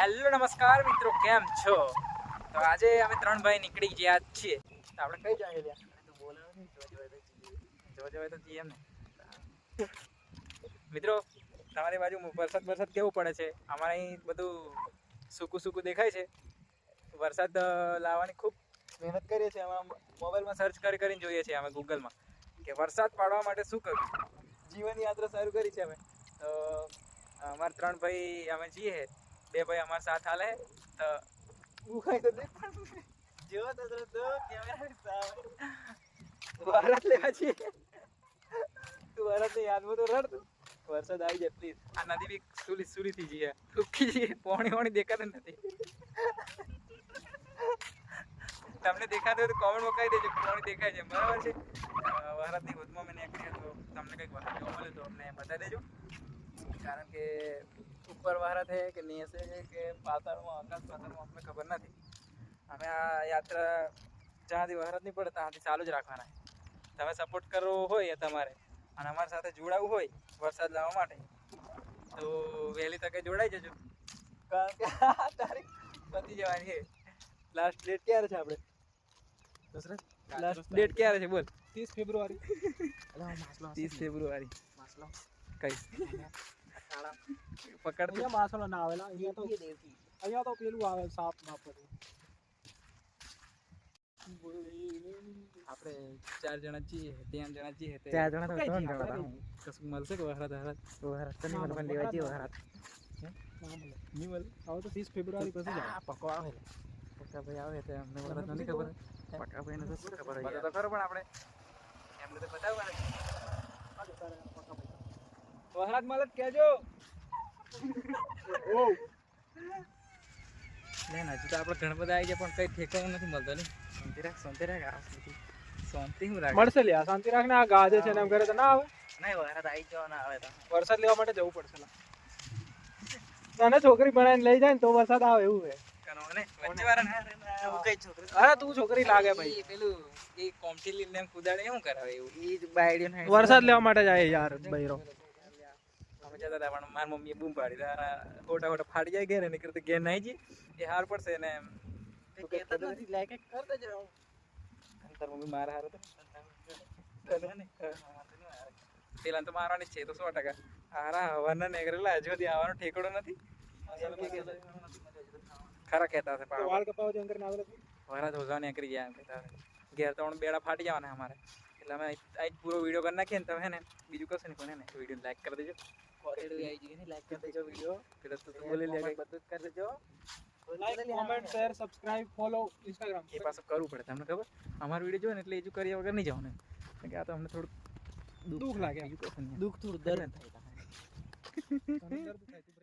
નમસ્કાર મિત્રો, કેમ છો? તો આજે અમે ત્રણ ભાઈ નીકળી ગયા છીએ. તો આપણે કઈ જાય લ્યા તું જો જો તો જઈએ જઈએ ને મિત્રો, તમારી બાજુ વરસાદ વરસાદ કેવું પડે છે? અમારે અહીં બધું સૂકું સૂકું દેખાય છે? વરસાદ લાવવાની ખૂબ મહેનત કરીએ છીએ. અમે મોબાઈલમાં સર્ચ કરી કરીને જોઈએ છીએ અમે ગૂગલમાં કે વરસાદ પાડવા માટે શું કરવું? જીવન યાત્રા શરૂ કરી છે અમે. તો, અમારા ત્રણ ભાઈ અમે છીએ. બે ભાઈ અમારા સાથ હાલે તો કઈ તો દેખ જો તો તો તો કેમેરા ભારત લેવા છે તું ભારત ને યાદમાં તો રડ તું. વરસાદ આવી જાય પ્લીઝ આ નદી બી સુલી સુલી થઈ જઈએ. સુકી જઈએ. પોણી પોણી દેખાતું નથી. તમને દેખાતું હોય તો કોમેન્ટમાં કહી દેજો પોણી દેખાય છે. બરાબર છે? ભારતની હોદમાં મેં નીકળી તો તમને કંઈક વાત જોવા મળે તો અમને બતાવી દેજો. કારણ કે ઉપર ભારત છે કે નીચે છે કે પાતાળમાં આકાશ પાતાળમાં અમને ખબર નથી. અમે આ યાત્રા જ્યાંથી ભારત નહીં પડે ત્યાંથી ચાલુ જ રાખવાના છે. તમે સપોર્ટ કરવો હોય તમારે. અને અમારી સાથે જોડાવવું હોય વરસાદ લાવવા માટે. તો વહેલી તકે જોડાઈ જજો. કારણ કે આ તારીખ પતી જવાની છે. લાસ્ટ ડેટ ક્યારે છે આપણે? લાસ્ટ ડેટ ક્યારે છે? બોલ. ત્રીસ ફેબ્રુઆરી. ત્રીસ ફેબ્રુઆરી. કઈ? પકડ અહીંયા માછલો ના આવેલા. અહીંયા તો અહીંયા તો પેલું આવે સાપ માપ બધું આપણે ચાર જણા છીએ ત્રણ જણા છીએ ચાર જણા તો ત્રણ જણા હતા? કશું મળશે કે વહરાત વહરાત વહરાત તો નહીં મળે પણ લેવા જઈએ વરસાદ. નહીં મળે? હવે તો ત્રીસ ફેબ્રુઆરી પછી જાય. પકવા આવે. પક્કા ભાઈ આવે તો અમને વહરાત નથી ખબર. પક્કા ભાઈને તો શું ખબર હોય તો ખબર પણ આપણે એમને તો બતાવવાના. વરસાદ મળે તો કહેજો. લે ને હજુ તો આપણે ઘણા બધા આવી ગયા પણ કઈ ઠેકાણું નથી મળતો ને શાંતિ રાખ શાંતિ રાખ આ સુધી. શાંતિ હું રાખ. મળશે લ્યા શાંતિ રાખને આ ગાજે છે ને એમ કરે તો ના આવે. નહીં વહરાજ આવી જવાના આવે તો. વરસાદ લેવા માટે જવું પડશે લા. તને છોકરી બનાવીને લઈ જાય ને તો વરસાદ આવે એવું છે. કનો ને વચ્ચે વાળા હું કઈ છોકરી અરે તું છોકરી લાગે ભાઈ. પેલું એ કોમટી કુદાડે શું કરાવે એવું? એ જ બાયડીઓ વરસાદ લેવા માટે જાય યાર બૈરો. અમે જતા હતા પણ મારી મમ્મીએ બૂમ પાડી હતા ખોટા ખોટા ફાટી જાય ઘેર નીકળે તો ઘેર નહીં જઈ એ હાર પડશે ને તાર મમ્મી મારા હારે તો પેલા તો મારવાની છે તો સો ટકા. હારા હવાના નીકળેલા હજુ સુધી આવવાનો ઠેકડો નથી. ખરા કહેતા હશે વાળ કપાવ જેમ કરીને આવેલો વરા ધોઝા નીકળી ગયા કહેતા ઘેર તો બેડા ફાટી જવાના અમારે. એટલે અમે આજ પૂરો વીડિયો કરી નાખીએ ને તમે ને બીજું કશું નહીં પણ ને વીડિયો લાઈક કરી દેજો. આવી ગઈ ને લાઈક કરી દેજો વિડિયો પેલા તો બોલી લે બધું કરી દેજો like comment share subscribe follow Instagram એ પાછું કરવું પડે તમને ખબર અમારો વીડિયો જોવે ને એટલે એજુ કર્યા વગર નહીં જવાનું કારણ કે આ તો અમને થોડુંક દુઃખ લાગે દુઃખ થોડું દર્દ થાય દર્દ થાય